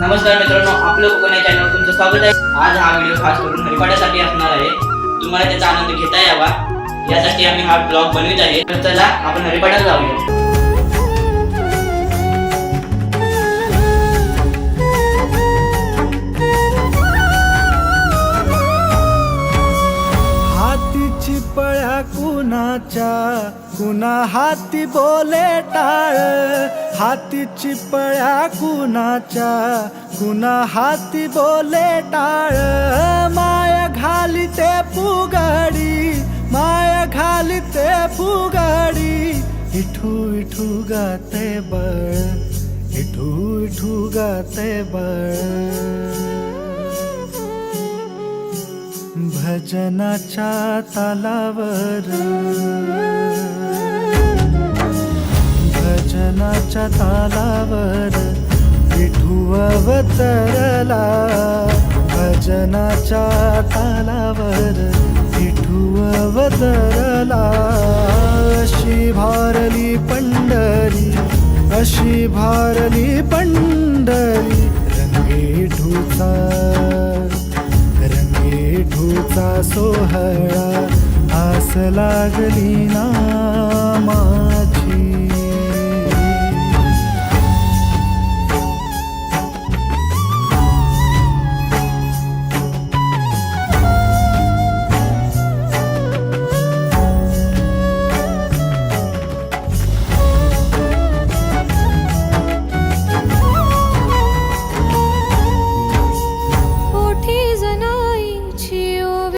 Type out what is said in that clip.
नमस्कार मित्रांनो आपलं कोकण या चॅनलवर तुमचं स्वागत आहे. आज हा व्हिडिओ खास करून हरिपाठासाठी असणार आहे. तुम्हाला त्याचा आनंद घेता यावा. यासाठी आम्ही हा ब्लॉग बनवित आहे. तर चला आपण हरिपाठात जाऊया. कुणाच्या कुणा हाती बोले टाळ. हातीची पळ्या कुणाच्या कुणा हाती बोले टाळ. माया घाली ते पुगाडी माया घाली ते पुगाडी इठू इठू गाते बळ इठू इठू गाते बळ. भजनाच्या तालावर अवतरला भजनाच्या तालावर विठू अवतरला. अशी भारली पंढरी अशी भारली पंढरी रंगे ढूचा रंगेठूचा सोहळा आस लागली नामा.